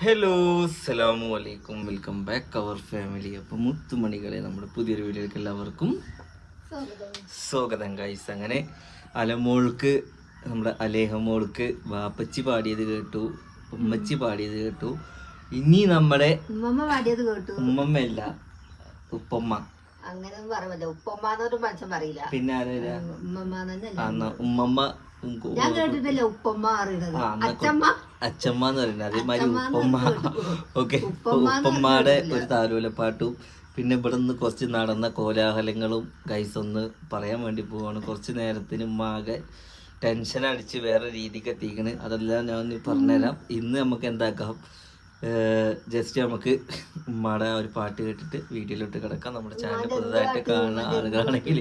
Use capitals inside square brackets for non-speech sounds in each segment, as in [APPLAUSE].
Hello അസ്സലാമു അലൈക്കും. Welcome back അവർ family അപ്പം മുത്തുമണികളെ നമ്മുടെ പുതിയൊരു വീഡിയോയിലേക്ക് എല്ലാവർക്കും സ്വാഗതം. ഗൈസ് അങ്ങനെ അലമോൾക്ക് നമ്മുടെ അലേഹമോൾക്ക് വാപ്പച്ചി പാടിയത് കേട്ടു ഉമ്മച്ചി പാടിയത് കേട്ടു. ഇനി നമ്മുടെ ഉമ്മമ്മയല്ല ഉപ്പമ്മ. അങ്ങനെ പറയുമല്ലോ ഉപ്പമ്മന്നൊരു മനുഷ്യൻ പറയില്ല. പിന്നെ ഉമ്മമ്മ ഉമ്മമ്മ ഞാൻ കേട്ടിട്ടില്ല ഉപ്പമ്മ അച്ചമ്മ എന്ന് പറയുന്നത്. അതേമാതിരി ഉപ്പമ്മ. ഓക്കെ. ഉപ്പമ്മയുടെ ഒരു താലോലപ്പാട്ടും പിന്നെ ഇവിടെ നിന്ന് കുറച്ച് നടന്ന കോലാഹലങ്ങളും ഗൈസ് ഒന്ന് പറയാൻ വേണ്ടി പോവാണ്. കുറച്ച് നേരത്തിന് ഉമ്മാകെ ടെൻഷൻ അടിച്ച് വേറെ രീതിക്ക് എത്തിക്കണ്. അതെല്ലാം ഞാൻ പറഞ്ഞുതരാം. ഇന്ന് നമുക്ക് എന്താക്കാം? ജസ്റ്റ് നമുക്ക് ഉമ്മയുടെ ഒരു പാട്ട് കേട്ടിട്ട് വീഡിയോയിലോട്ട് കിടക്കാം. നമ്മുടെ ചാനൽ പുതുതായിട്ട് കാണുന്ന ആളുകളാണെങ്കിൽ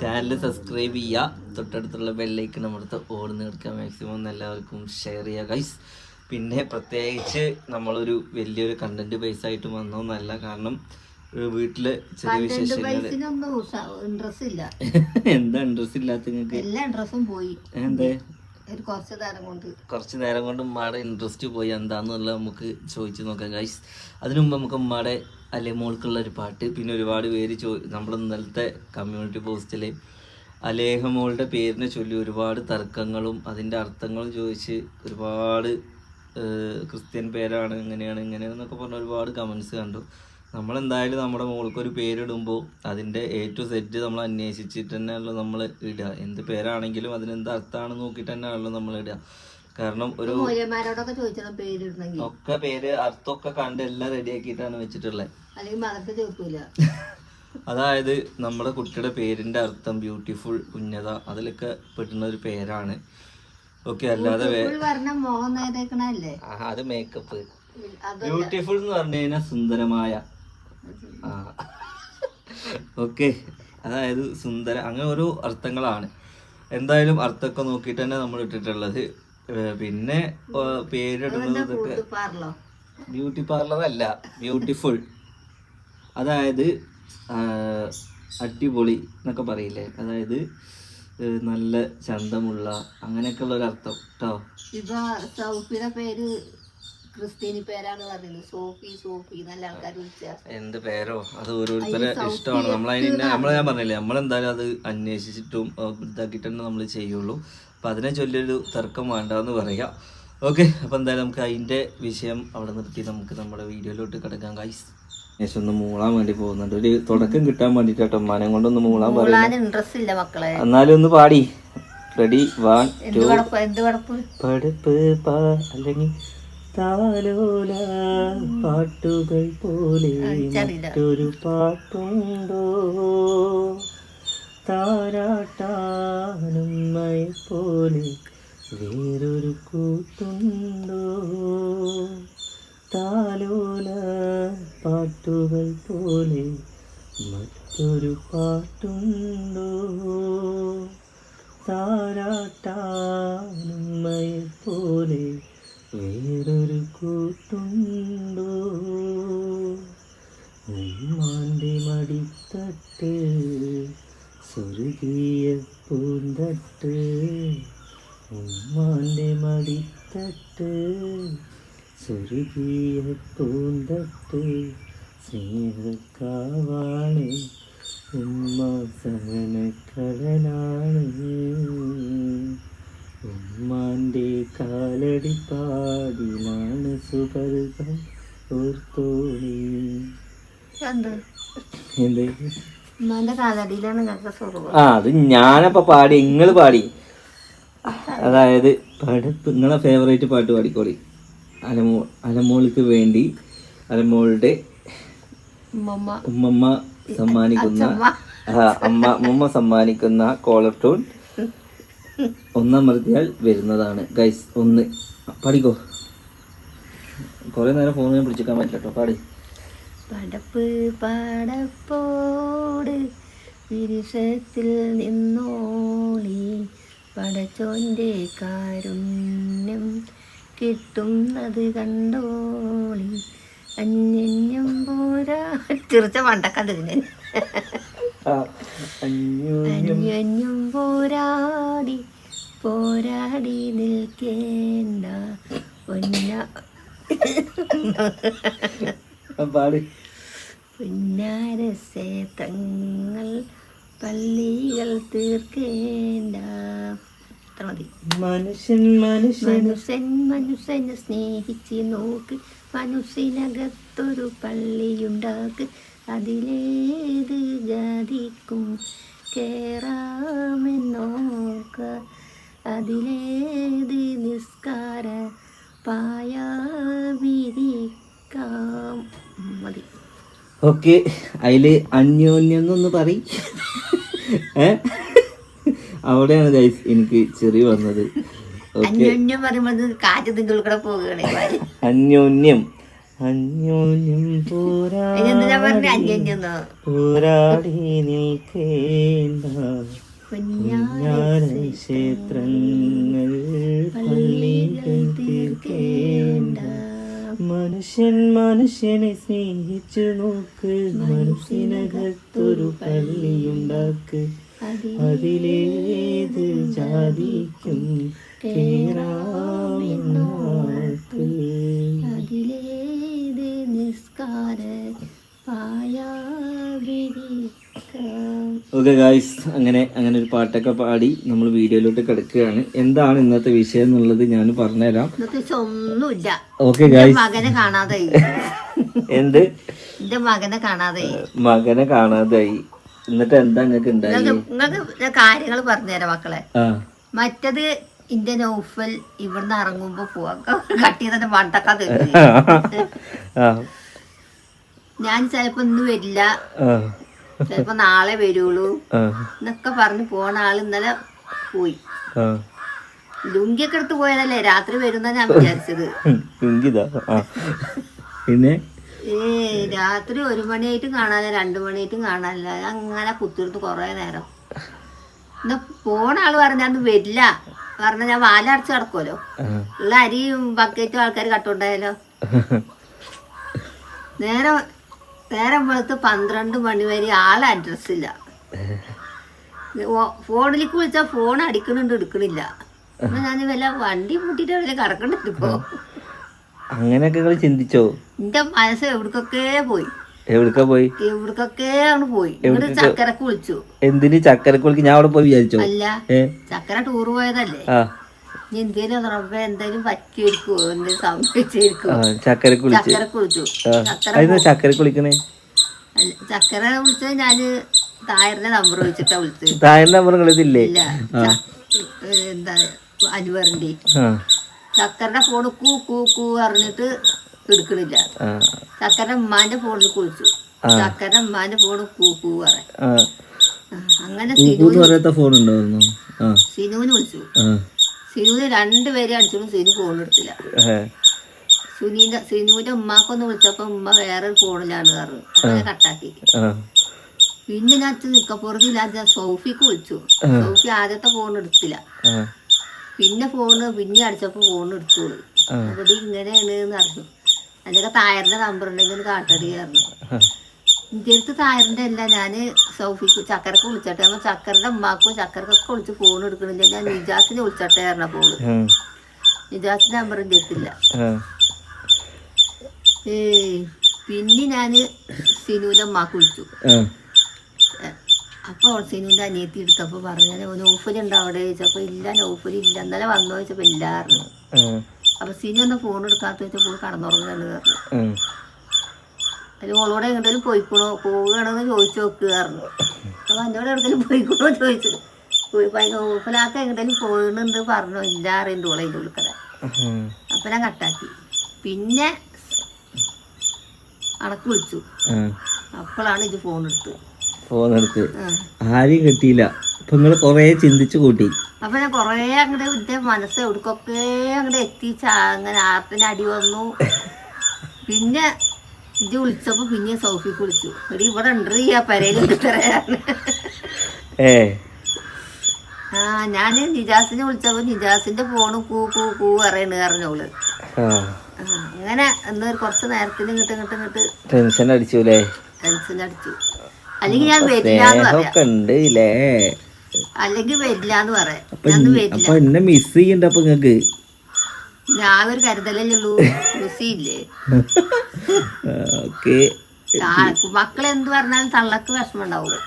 ചാനൽ സബ്സ്ക്രൈബ് ചെയ്യുക. തൊട്ടടുത്തുള്ള ബെല്ലൈക്കൺ നമ്മുടെ ഓടുന്ന എടുക്കാൻ മാക്സിമം എല്ലാവർക്കും ഷെയർ ചെയ്യുക ഗൈസ് പിന്നെ പ്രത്യേകിച്ച് നമ്മളൊരു വലിയൊരു കണ്ടന്റ് ബേസ് ആയിട്ട് വന്നോന്നല്ല കാരണം വീട്ടിൽ ചെറിയ വിശേഷങ്ങൾ [LAUGHS] എന്താ ഇൻട്രസ്റ്റ് ഇല്ലാത്ത നിങ്ങൾക്ക്? എല്ലാ ഇൻട്രസ്റ്റും പോയി. എന്തേ? കുറച്ച് നേരം കൊണ്ട്. ഉമ്മയുടെ ഇൻട്രസ്റ്റ് പോയി. എന്താന്നുള്ള നമുക്ക് ചോദിച്ചു നോക്കാം ഗൈസ് അതിനു മുമ്പ് നമുക്ക് ഉമ്മയുടെ അല്ലെ മോൾക്കുള്ള ഒരു പാട്ട്. പിന്നെ ഒരുപാട് പേര് ചോ നമ്മുടെ ഇന്നലത്തെ കമ്മ്യൂണിറ്റി പോസ്റ്റിൽ അലേഹമോളുടെ പേരിനെ ചൊല്ലി ഒരുപാട് തർക്കങ്ങളും അതിന്റെ അർത്ഥങ്ങളും ചോദിച്ച് ഒരുപാട് ക്രിസ്ത്യൻ പേരാണ് ഇങ്ങനെയാണ് ഇങ്ങനെയാണെന്നൊക്കെ പറഞ്ഞ ഒരുപാട് കമൻസ് കണ്ടു. നമ്മളെന്തായാലും നമ്മുടെ മോൾക്ക് ഒരു പേരിടുമ്പോൾ അതിന്റെ എ ടു സെറ്റ് നമ്മൾ അന്വേഷിച്ചിട്ട് തന്നെയാണല്ലോ നമ്മൾ ഇടുക എന്ത് പേരാണെങ്കിലും അതിനെന്ത് അർത്ഥമാണ് നോക്കിയിട്ട് തന്നെയാണല്ലോ നമ്മൾ ഇടുക കാരണം ഒരു ഒക്കെ പേര് അർത്ഥമൊക്കെ കണ്ട് എല്ലാം റെഡിയാക്കിയിട്ടാണ് വെച്ചിട്ടുള്ളത്. അല്ലെങ്കിൽ മതത്തിൽ ചേർക്കൂല [LAUGHS] അതായത് നമ്മുടെ കുട്ടിയുടെ പേരിന്റെ അർത്ഥം ബ്യൂട്ടിഫുൾ ഉന്നത അതിലൊക്കെ പെട്ടുന്ന ഒരു പേരാണ്. ഓക്കെ അല്ലാതെ അത് മേക്കപ്പ് ബ്യൂട്ടിഫുൾ എന്ന് പറഞ്ഞു കഴിഞ്ഞാൽ സുന്ദരമായ ഓക്കെ. അതായത് സുന്ദര അങ്ങനെ ഓരോ അർത്ഥങ്ങളാണ്. എന്തായാലും അർത്ഥമൊക്കെ നോക്കിയിട്ട് തന്നെ നമ്മൾ ഇട്ടിട്ടുള്ളത്. പിന്നെ പേരിടുന്നത് ബ്യൂട്ടി പാർലർ? അല്ല ബ്യൂട്ടിഫുൾ. അതായത് അടിപൊളി എന്നൊക്കെ പറയില്ലേ? അതായത് നല്ല ചന്തമുള്ള അങ്ങനെയൊക്കെയുള്ള ഒരു അർത്ഥം കേട്ടോ ഇപ്പൊ സൗഫിയുടെ പേര് ക്രിസ്ത്യാനി പേരാണ് പറയുന്നത് സോഫി സോഫി നല്ല ആൾക്കാർ വിളിച്ച. എന്ത് പേരോ? അത് ഓരോരുത്തരെ ഇഷ്ടമാണ്. നമ്മളതിന് നമ്മൾ ഞാൻ പറഞ്ഞില്ലേ നമ്മളെന്തായാലും അത് അന്വേഷിച്ചിട്ടും തന്നെ നമ്മൾ ചെയ്യുള്ളൂ. അപ്പം അതിനെ ചൊല്ലിയൊരു തർക്കം വേണ്ടെന്ന് പറയാം. ഓക്കെ അപ്പം എന്തായാലും നമുക്ക് അതിന്റെ വിഷയം അവിടെ നിർത്തി നമുക്ക് നമ്മുടെ വീഡിയോയിലോട്ട് കിടക്കാം ഗൈസ് ഒന്ന് മൂളാൻ വേണ്ടി പോകുന്നുണ്ട്. ഒരു തുടക്കം കിട്ടാൻ വേണ്ടിട്ടോ മനം കൊണ്ടൊന്ന് മൂളാൻ പറയാം ഇൻട്രസ്റ്റ് ഇല്ല മക്കളെ. എന്നാലും ഒന്ന് പാടി. റെഡി വൺ പടുപ്പ് പാ അല്ലെങ്കിൽ താലോല പാട്ടുകൾ പോലെ മറ്റൊരു പാട്ടുണ്ടോ? താരാട്ടാനും പോലെ വേറൊരു കൂട്ടുണ്ടോ? താലോല പാട്ടുകൾ പോലെ മറ്റൊരു പാട്ടുണ്ടോ? താരാട്ടാനും പോലെ വേറൊരു കൂട്ടുണ്ടോ? ഉമ്മാന്റെ മടിത്തട്ട് സ്വർഗീയ പൂന്തട്ട് ഉമ്മാന്റെ മടിത്തട്ട് സ്വർഗീയ പൂന്തട്ട് സ്നേഹക്കാവാണ് ഉമ്മ സഹനക്കടനാണ് ഉമ്മാന്റെ കാലടി പാടി മനസ്സു എന്ത്? ഉമ്മാന്റെ കാലടിയിലാണ് ഞങ്ങൾക്ക് സ്വർഗം ആ അത് ഞാനപ്പ പാടി നിങ്ങൾ പാടി. അതായത് പഠിപ്പ് നിങ്ങളെ ഫേവറേറ്റ് പാട്ട് പാടിക്കോളി. അലമോ അലമോൾക്ക് വേണ്ടി അലമോളുടെ ഉമ്മമ്മ. സമ്മാനിക്കുന്ന അമ്മ ഉമ്മ സമ്മാനിക്കുന്ന കോളർ ടൂൺ ഒന്നമർത്തിയാൽ വരുന്നതാണ്. ഗൈസ് ഒന്ന്. പഠിക്കോ കുറെ നേരം ഫോണിനെ പിടിച്ചിക്കാൻ പറ്റില്ല കേട്ടോ പാടി. പടപ്പ് പടപ്പോട് വിരിശത്തിൽ നിന്നോളി. പടച്ചോന്റെ കാരുണ്യം കിട്ടുന്നത് കണ്ടോളി. അന്യന്യം പോരാ. ചെറുച്ച അയ്യോ അന്യോന്യം പോരാടി പോരാടി നിൽക്കേണ്ട പൊന്ന പാട്. പുന്നാരസേത്രങ്ങൾ പള്ളികൾ തീർക്കേണ്ട. മനുഷ്യൻ മനുഷ്യൻ മനുഷ്യനെ സ്നേഹിച്ച് നോക്ക് മനുഷ്യനകത്തൊരു പള്ളിയുണ്ടാക്ക്. അതിലേത് ജാതിക്കും കേറാമെന്നോക്ക അതിലേത് നിസ്കാര പായ വിരിക്കാം മതി. ഓക്കെ അതിൽ അന്യോന്യം എന്നൊന്ന് പറയും അവിടെയാണ് ഗൈസ് എനിക്ക് ചെറിയ വന്നത്. അന്യോന്യം പറയുമ്പോൾ കാറ്റ് തിങ്കൾ കൂടെ പോകുകയാണ് അന്യോന്യം. അന്യോന്യം പോരാടി നിൽക്കേണ്ട ക്ഷേത്രങ്ങൾ പള്ളികൾ തീർക്കേണ്ട. മനുഷ്യൻ മനുഷ്യനെ സ്നേഹിച്ചു നോക്ക് മനസ്സിനകത്തൊരു പള്ളിയുണ്ടാക്ക്. അതിലേത് ജാതിക്കും കേറാമെന്നാക്ക് അതിലേത് നിസ്കാര പായാവിരിക്കാം ഓക്കെ ഗായ്സ് അങ്ങനെ അങ്ങനെ ഒരു പാട്ടൊക്കെ പാടി നമ്മൾ വീഡിയോയിലോട്ട് കിടക്കുകയാണ്. എന്താണ് ഇന്നത്തെ വിഷയം എന്നുള്ളത് ഞാൻ പറഞ്ഞുതരാം. ഒന്നുമില്ല. ഓക്കെ ഗായ്സ് മകനെ കാണാതെ [LAUGHS] എന്ത്? എന്റെ മകനെ കാണാതെ മകനെ കാണാതായി. എന്നിട്ട് എന്താ നിങ്ങൾക്ക് ഉണ്ടായി? നിങ്ങൾക്ക് കാര്യങ്ങൾ പറഞ്ഞുതരാം മക്കളെ. മറ്റത് ഇന്റെ നൗഫൽ ഇവിടുന്ന് ഇറങ്ങുമ്പോ പോവാ. കട്ടി. തന്നെ [LAUGHS] ആ. ഞാൻ ചിലപ്പോ ഇന്ന് വരില്ല. ചിലപ്പോ നാളെ വരുള്ളൂ. എന്നൊക്കെ പറഞ്ഞ് പോണ ആൾ ഇന്നലെ പോയി. ലുങ്കിയൊക്കെ എടുത്ത് പോയതല്ലേ? രാത്രി വരുന്ന ഞാൻ വിചാരിച്ചത്. പിന്നെ? ഏ രാത്രി ഒരു മണിയായിട്ടും കാണാനില്ല രണ്ടു മണിയായിട്ടും കാണാനില്ല. അങ്ങനെ കുത്തിയെടുത്ത് കൊറേ നേരം. എന്നാ പോണ ആൾ പറഞ്ഞാന്ന് വരില്ല. പറഞ്ഞ ഞാൻ വാലടച്ച് കിടക്കുമല്ലോ ഉള്ള അരിയും ബക്കറ്റും ആൾക്കാർ കട്ടുണ്ടായാലോ നേരം നേരം വെളുത്ത് പന്ത്രണ്ട് മണി വരെ ആളെ അഡ്രസ് ഇല്ല. ഫോണിലേക്ക് വിളിച്ചാൽ ഫോൺ അടിക്കണുണ്ട് എടുക്കണില്ല. ഞാൻ വല്ല വണ്ടി മുട്ടിട്ട് വല്ല കിടക്കണ്ടിപ്പോ അങ്ങനെയൊക്കെ നിങ്ങൾ ചിന്തിച്ചോ? എന്റെ മനസ്സ് എവിടക്കൊക്കെ പോയി? എവിടക്ക പോയി? എവിടക്കൊക്കെ ആണ് പോയി? ഇവിടെ ചക്കരക്ക് വിളിച്ചു. എന്തിന് ചക്കരക്കുളിക്ക് ഞാൻ അവിടെ പോയി വിചാരിച്ചോ? അല്ല ചക്കര ടൂർ പോയതല്ലേ? എന്തേലും റബ്ബെ എന്തേലും പറ്റിയിരിക്കുവോ എന്തേലും സംഭവിച്ചിരിക്കുവോ ആ ചക്കരക്കുളിച്ച് ചക്കരക്ക് വിളിച്ചു. ആ ചക്കര കുളിക്കണേ ചക്കര വിളിച്ചത് ഞാൻ തായറിന്റെ നമ്പർ വെച്ചിട്ടാ വിളിച്ചത്. തായറിന്റെ നമ്പർ ഇല്ല എന്താ അനുവറിന്റെ ചക്കരന്റെ ഫോണ് കൂ കൂ കൂ പറഞ്ഞിട്ട് എടുക്കണില്ല. ചക്കര ചക്കരന്റെ ഉമ്മാന്റെ ഫോണിൽ കുളിച്ചു. ചക്കര ചക്കരന്റെ ഉമ്മാന്റെ ഫോണ് കൂ കൂ പറ ആ. അങ്ങനെ ഊക്കൂന്ന് പറയാത്ത ഫോൺ ഉണ്ടായിരുന്നു. ആ. സിനുവിന് വിളിച്ചു. സിനുവിന് രണ്ടുപേരെ അടിച്ചു സിനു ഫോൺ എടുത്തില്ല. സുനീന്റെ സിനുവിന്റെ ഉമ്മാക്കൊന്ന് വിളിച്ചപ്പോ ഉമ്മ വേറെ ഫോണിലാണ് പറഞ്ഞു. അങ്ങനെ കട്ടാക്കി പിന്നെ ഞാൻ നിക്കപ്പുറത്തില്ലാതെ സോഫിക്ക് വിളിച്ചു. സോഫി ആദ്യത്തെ ഫോൺ എടുത്തില്ല. പിന്നെ ഫോണ് പിന്നെ അടിച്ചപ്പോ ഫോൺ എടുത്തോളൂ. അവിടെ ഇങ്ങനെയാണ് അറിഞ്ഞു അതിന്റെ തായറിന്റെ നമ്പർ ഉണ്ടെങ്കിൽ കാട്ടടി പറഞ്ഞു. ആ. താരന്റെ അല്ല ഞാൻ സൗഫിക്ക് ചക്കരക്ക് വിളിച്ചട്ടെ. അപ്പൊ ചക്കരന്റെ ഉമ്മാക്കും ചക്കരക്കൊക്കെ വിളിച്ച് ഫോൺ എടുക്കണില്ല. ഞാൻ നിജാസിനെ വിളിച്ചട്ടെ പറഞ്ഞ ഫോണ്. നിജാസിന്റെ നമ്പർ കേട്ടില്ല ഏ പിന്നെ ഞാൻ സിനുവിന്റെ ഉമ്മാക്ക് വിളിച്ചു. അപ്പൊ അപ്പോൾ സിനുവിന്റെ അനിയത്തി എടുത്തപ്പോൾ പറഞ്ഞാൽ നൗഫലുണ്ടോ അവിടെ. ചോദിച്ചപ്പോൾ ഇല്ല നൗഫലില്ല ഇന്നലെ വന്നോ ചോദിച്ചപ്പോൾ ഇല്ലായിരുന്നു. അപ്പൊ സിനു ഒന്ന് ഫോൺ എടുക്കാത്ത ചോദിച്ചപ്പോൾ കടന്നുറങ്ങുന്നുണ്ട് പറഞ്ഞു. അതിൽ ഓളോടെ എങ്ങോട്ടും പോയിക്കണോ? പോവുകയാണെന്ന് ചോദിച്ചു നോക്കുകയായിരുന്നു അപ്പൊ എന്നോട് എവിടെ പോയിക്കണോ ചോദിച്ചു. പോയി നൗഫലാക്ക എങ്ങോട്ടും പോയിട്ടുണ്ട് പറഞ്ഞു. ഇല്ല അറിയണ്ട് ഓളെ അതിന്റെ ഉൾക്കട ഉം. അപ്പൊ ഞാൻ കട്ടാക്കി പിന്നെ അടക്ക് വിളിച്ചു. അപ്പോഴാണ് ഇത് ഫോൺ എടുത്തത് ഫോൺ എടുത്ത്. ആരെയും കിട്ടിയില്ല. അപ്പൊ നിങ്ങൾ കൊറേ ചിന്തിച്ചു കൂട്ടി. അപ്പൊ ഞാൻ കൊറേ അങ്ങോട്ട് എന്റെ മനസ്സ് എവിടക്കൊക്കെ അങ്ങോട്ട് എത്തിച്ച അങ്ങനെ ആപ്പിന് അടി വന്നു. [LAUGHS] പിന്നെ ഇത് വിളിച്ചപ്പോ പിന്നെ സൗഫിക്ക് വിളിച്ചു. എടി ഇവിടെ ഉണ്ട് ഏ. ആ ഞാൻ നിജാസിനെ വിളിച്ചപ്പോ നിജാസിന്റെ ഫോണ് കൂ കൂ കൂ പറയണ് അറിഞ്ഞോൾ ആ. ആ അങ്ങനെ എന്നാ കുറച്ച് നേരത്തിന് ഇങ്ങോട്ട് ഇങ്ങോട്ട് ഇങ്ങോട്ട് ടെൻഷൻ അടിച്ചുല്ലേ ടെൻഷൻ അടിച്ചു. അല്ലെങ്കിൽ ഞാൻ വരില്ല എന്ന് പറയാം. സ്നേഹമൊക്കെ ഉണ്ട് ഇല്ലേ അല്ലെങ്കിൽ പറയാം. അപ്പൊ ഞാൻ വരില്ല. അപ്പൊ എന്നെ മിസ് ചെയ്യണ്ട അപ്പൊ നിങ്ങക്ക് ഞാൻ ഒരു കരുതലല്ലേ ഉള്ളൂ രുസിയില്ലേ ഓക്കെ മക്കളെ എന്ത് പറഞ്ഞാലും തള്ളക്ക് വിഷമം ഉണ്ടാവും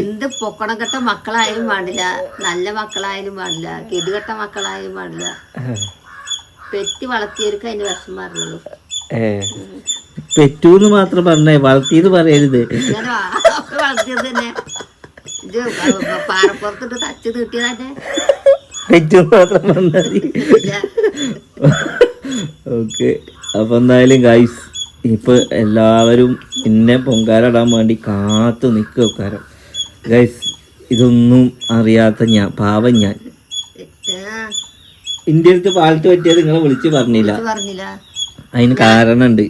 എന്ത് പൊക്കണം കെട്ട മക്കളായാലും പാടില്ല. നല്ല മക്കളായാലും പാടില്ല. കെതുകെട്ട മക്കളായാലും പാടില്ല. പെറ്റ് വളർത്തിയവർക്ക് അതിന് വിഷമം അറിയുള്ളൂ പെറ്റൂന്ന് മാത്രം പറഞ്ഞേ വളർത്തിയത് പറയരുത്. വളർത്തിയത് തന്നെ. പാറപ്പുറത്തിട്ട് തച്ച് തീട്ടിയത് പെറ്റു മാത്രം വന്നാൽ മതി. ഓക്കെ. അപ്പൊ എന്തായാലും ഗൈസ് ഇപ്പൊ എല്ലാവരും എന്നെ പൊങ്കാലിടാൻ വേണ്ടി കാത്തു നിൽക്കാരം ഗൈസ് ഇതൊന്നും അറിയാത്ത ഞാൻ പാവം ഞാൻ. ഇന്ത്യ അടുത്ത് പാലത്ത് പറ്റിയത് നിങ്ങളെ വിളിച്ച് പറഞ്ഞില്ല. അതിന് കാരണമുണ്ട്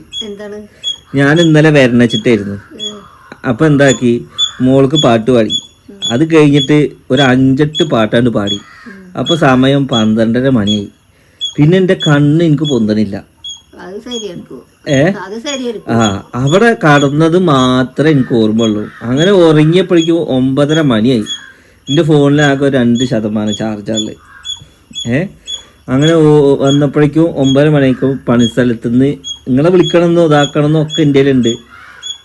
ഞാൻ ഇന്നലെ വരണച്ചിട്ടായിരുന്നു. അപ്പൊ എന്താക്കി? മോൾക്ക് പാട്ട് പാടി. അത് കഴിഞ്ഞിട്ട് ഒരു അഞ്ചെട്ട് പാട്ടാണ്ട് പാടി. അപ്പൊ സമയം പന്ത്രണ്ടര മണിയായി. പിന്നെ എന്റെ കണ്ണ് എനിക്ക് പൊന്തണില്ല. ഏ? ആ അവിടെ കടന്നത് മാത്രമേ എനിക്ക് ഓർമ്മയുള്ളൂ. അങ്ങനെ ഉറങ്ങിയപ്പോഴേക്കും ഒമ്പതര മണിയായി. എന്റെ ഫോണിലാകെ രണ്ട് ശതമാനം ചാർജാണ് ഏ? അങ്ങനെ വന്നപ്പോഴേക്കും ഒമ്പതര മണിക്കും പണിസ്ഥലത്ത് നിന്ന് നിങ്ങളെ വിളിക്കണമെന്നോ ഇതാക്കണമെന്നോ ഒക്കെ ഇന്ത്യയിലുണ്ട്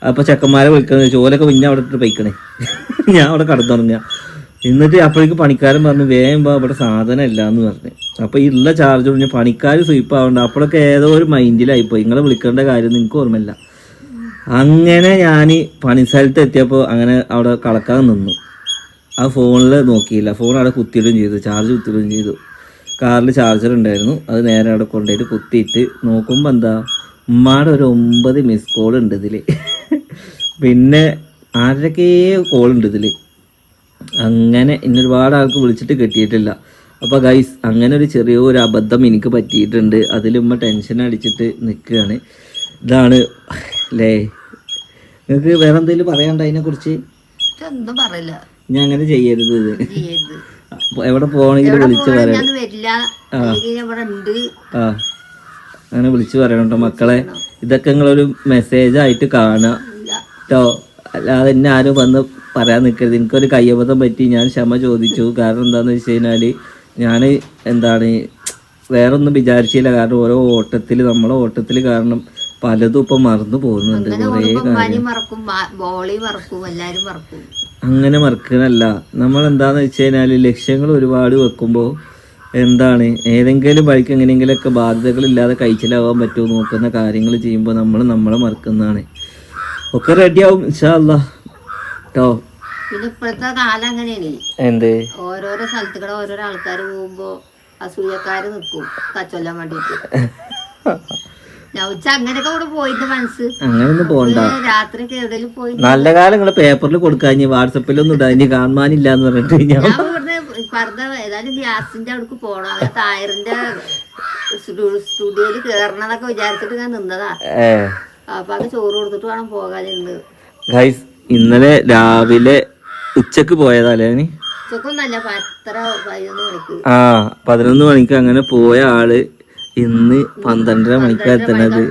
അപ്പോൾ ചെക്കന്മാരെ വിളിക്കണം ചോലൊക്കെ പിന്നെ അവിടെ ഇട്ട് പൈക്കണേ [LAUGHS] ഞാൻ അവിടെ കടന്നുറങ്ങുക. എന്നിട്ട് അപ്പോഴേക്ക് പണിക്കാരൻ പറഞ്ഞു വേഗം ഇവിടെ സാധനം ഇല്ല എന്ന് പറഞ്ഞു അപ്പോൾ ഇല്ല ചാർജ് ഒഴിഞ്ഞ് പണിക്കാർ സ്വീപ്പ് ആവണ്ട. അപ്പോഴൊക്കെ ഏതോ ഒരു മൈൻഡിലായിപ്പോയി. നിങ്ങളെ വിളിക്കേണ്ട കാര്യം നിങ്ങൾക്ക് ഓർമ്മയില്ല. അങ്ങനെ ഞാൻ പണി സ്ഥലത്ത് എത്തിയപ്പോൾ അങ്ങനെ അവിടെ കളക്കാൻ നിന്നു. ആ ഫോണിൽ നോക്കിയില്ല. ഫോൺ അവിടെ കുത്തിയിടുകയും ചെയ്തു. ചാർജ് കുത്തിയിടുകയും ചെയ്തു. കാറിൽ ചാർജർ ഉണ്ടായിരുന്നു. അത് നേരെ അവിടെ കൊണ്ടുപോയിട്ട് കുത്തിയിട്ട് നോക്കുമ്പോൾ എന്താ ഉമ്മാടെ ഒരു ഒമ്പത് മിസ് കോൾ ഉണ്ട് ഇതിൽ പിന്നെ ആരൊക്കെ കോൾ ഉണ്ട് ഇതിൽ അങ്ങനെ ഇന്ന് ഒരുപാട് ആൾക്ക് വിളിച്ചിട്ട് കിട്ടിയിട്ടില്ല. അപ്പോൾ ഗൈസ് അങ്ങനെ ഒരു ചെറിയൊരു അബദ്ധം എനിക്ക് പറ്റിയിട്ടുണ്ട്. അതിലുമ്മ ടെൻഷൻ അടിച്ചിട്ട് നിൽക്കുകയാണ് ഇതാണ് അല്ലേ നിങ്ങൾക്ക് വേറെ എന്തെങ്കിലും പറയാനുണ്ടോ അതിനെക്കുറിച്ച്? ഒന്നും പറയില്ല. ഞാൻ അങ്ങനെ ചെയ്യരുത് ഇത്. എവിടെ പോകണമെങ്കിലും വിളിച്ചു പറയാം ആ. അങ്ങനെ വിളിച്ചു പറയണം കേട്ടോ മക്കളെ. ഇതൊക്കെ നിങ്ങളൊരു മെസ്സേജായിട്ട് കാണുക ഇല്ല. കേട്ടോ അല്ലാതെ എന്നെ ആരും വന്ന് പറയാൻ നിൽക്കരുത് എനിക്കൊരു കയ്യബദ്ധം പറ്റി. ഞാൻ ക്ഷമ ചോദിച്ചു. കാരണം എന്താണെന്ന് വെച്ച് കഴിഞ്ഞാൽ ഞാൻ എന്താണ് വേറെ ഒന്നും വിചാരിച്ചില്ല. കാരണം ഓരോ ഓട്ടത്തിൽ നമ്മളെ ഓട്ടത്തിൽ കാരണം പലതും ഇപ്പം മറന്നു പോകുന്നുണ്ട്. അങ്ങനെ കുറേ അങ്ങനെ മറക്കണല്ല. നമ്മൾ എന്താന്ന് വെച്ച് കഴിഞ്ഞാൽ ലക്ഷ്യങ്ങൾ ഒരുപാട് വെക്കുമ്പോൾ എന്താണ് ഏതെങ്കിലും വഴിക്ക് എങ്ങനെയെങ്കിലുമൊക്കെ ബാധ്യതകളില്ലാതെ കഴിച്ചിലാവാൻ പറ്റുമോ നോക്കുന്ന കാര്യങ്ങൾ ചെയ്യുമ്പോൾ നമ്മൾ നമ്മളെ മറക്കുന്നതാണ്. ഒക്കെ റെഡിയാവും ഇൻഷാല്ല കേട്ടോ പിന്നെ ഇപ്പോഴത്തെ കാലം അങ്ങനെയാണ്. എന്ത്? ഓരോരോ സ്ഥലത്ത് കൂടെ ഓരോരോ ആൾക്കാർ പോകുമ്പോ അസൂയക്കാര് നിൽക്കും കച്ചൊല്ലാൻ വേണ്ടിട്ട്. അങ്ങനൊന്നും പോണ്ട. നല്ല കാലം നിങ്ങൾ പേപ്പറിൽ കൊടുക്കാഞ്ഞ് വാട്സപ്പിലൊന്നും ഇടാഞ്ഞ് കാണാനില്ല എന്ന് പറഞ്ഞിട്ട് ഞാൻ ഗ്യാസിന്റെ അവിടേക്ക് പോണം. അങ്ങനെ ടയറിന്റെ സ്റ്റുഡിയോയിൽ കേറണമെന്നൊക്കെ വിചാരിച്ചിട്ട് ഞാൻ നിന്നതാ. ഏ. അപ്പൊ അത് ചോറ് കൊടുത്തിട്ട് വേണം പോകാനുണ്ട് ഗൈസ് ഇന്നലെ രാവിലെ ഉച്ചയ്ക്ക് പോയതല്ലേ നീ? ആ പതിനൊന്ന് മണിക്ക് അങ്ങനെ പോയ ആൾ ഇന്ന് പന്ത്രണ്ടര മണിക്കാ എത്തണത്.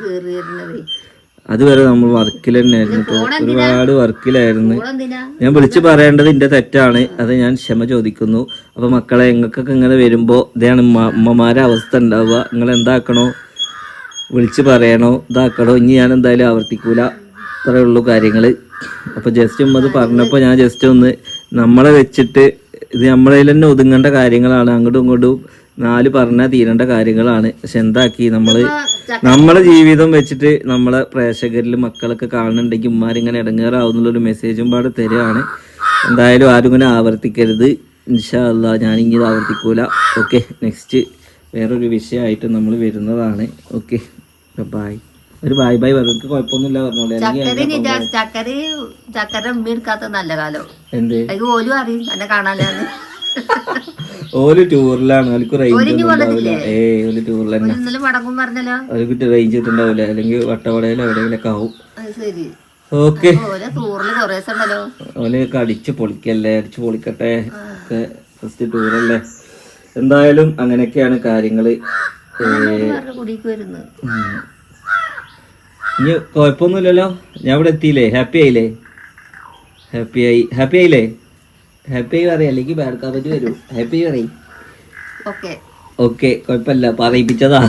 അതുവരെ നമ്മൾ വർക്കിൽ തന്നെയായിരുന്നു ഒരുപാട് വർക്കിലായിരുന്നു. ഞാൻ വിളിച്ചു പറയേണ്ടത് എന്റെ തെറ്റാണ്. അത് ഞാൻ ക്ഷമ ചോദിക്കുന്നു. അപ്പൊ മക്കളെ നിങ്ങൾക്കൊക്കെ ഇങ്ങനെ വരുമ്പോ ഇതാണ് അമ്മമാരെ അവസ്ഥ ഉണ്ടാവുക. നിങ്ങൾ എന്താക്കണോ? വിളിച്ചു പറയണോ? ഇതാക്കണോ? ഇനി ഞാൻ എന്തായാലും ആവർത്തിക്കൂല. ഇത്രയേ ഉള്ളൂ കാര്യങ്ങൾ. അപ്പൊ ജസ്റ്റ് ഉമ്മ അത് പറഞ്ഞപ്പോ ഞാൻ ജസ്റ്റ് ഒന്ന് നമ്മളെ വെച്ചിട്ട് ഇത് നമ്മളെ തന്നെ ഒതുങ്ങേണ്ട കാര്യങ്ങളാണ്. അങ്ങോട്ടും ഇങ്ങോട്ടും നാല് പറഞ്ഞാൽ തീരേണ്ട കാര്യങ്ങളാണ്. പക്ഷെ എന്താക്കി? നമ്മൾ നമ്മളെ ജീവിതം വെച്ചിട്ട് നമ്മളെ പ്രേക്ഷകരിൽ മക്കളൊക്കെ കാണുന്നുണ്ടെങ്കിൽ ഉമ്മാരിങ്ങനെ ഇടങ്ങേറാവുന്നുള്ളൊരു മെസ്സേജും പാടെ തരികയാണ് എന്തായാലും ആരും ഇങ്ങനെ ആവർത്തിക്കരുത്. ഇൻഷാ അല്ലാ ഞാൻ ഇനി ഇത് ആവർത്തിക്കൂല. ഓക്കെ നെക്സ്റ്റ് വേറൊരു വിഷയമായിട്ട് നമ്മൾ വരുന്നതാണ്. ഓക്കെ ബായ് ഒരു ബൈ ബൈ പറഞ്ഞു കുഴപ്പമൊന്നുമില്ല പറഞ്ഞോളെ. ചക്കര നിജാ ചക്കര ചക്കര ഉമ്മ എടുക്കാത്ത നല്ല കാലം. എന്ത്? അത് ഓലും അറിയും. എന്നെ കാണാനാണ് [LAUGHS] ഓൽ ടൂറിലാണ്. ഓലിക്ക് റേഞ്ച്? ഏയ് ഓൽ ടൂറിൽ തന്നെ. മടങ്ങും പറഞ്ഞല്ലോ. അവർക്ക് റേഞ്ച് കിട്ടുണ്ടാവില്ല അല്ലെങ്കിൽ വട്ടവടയിലോ എവിടെയെങ്കിലൊക്കെ ആവും. ശരി. ഓക്കെ. ഓലെ ടൂറിൽ കൊറേ ദിവസം ഉണ്ടല്ലോ. ഓലെയൊക്കെ അടിച്ച് പൊളിക്കല്ലേ? അടിച്ച് പൊളിക്കട്ടെ? ഒക്കെ ഫസ്റ്റ് ടൂറല്ലേ എന്തായാലും അങ്ങനെയൊക്കെയാണ് കാര്യങ്ങൾ. ഏ, കുടിക്ക് വരുന്നത്. ഇനി കുഴപ്പമൊന്നുമില്ലല്ലോ ഞാൻ ഇവിടെ എത്തിയില്ലേ? ഹാപ്പി ആയില്ലേ? ഹാപ്പി ആയി. ഹാപ്പി ആയില്ലേ? ഹാപ്പി ആയി പറയാം. അല്ലെങ്കിൽ ബാഡ് കമന്റ് വരും. ഹാപ്പി പറയും. ഓക്കെ ഓക്കെ കുഴപ്പമില്ല പറയിപ്പിച്ചതാ.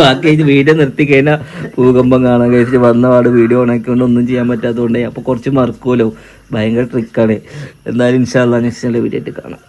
ബാക്കി ഇത് വീഡിയോ നിർത്തി കഴിഞ്ഞാൽ ഭൂകമ്പം കാണാൻ കഴിച്ച് വന്ന പാട് വീഡിയോ ഓണാക്കിക്കൊണ്ട് ഒന്നും ചെയ്യാൻ പറ്റാത്തതുകൊണ്ട് അപ്പോൾ കുറച്ച് മറക്കുമല്ലോ ഭയങ്കര ട്രിക്കാണ് എന്നാലും ഇൻഷാല്ല നെക്സ്റ്റ് വീഡിയോ ആയിട്ട് കാണാം.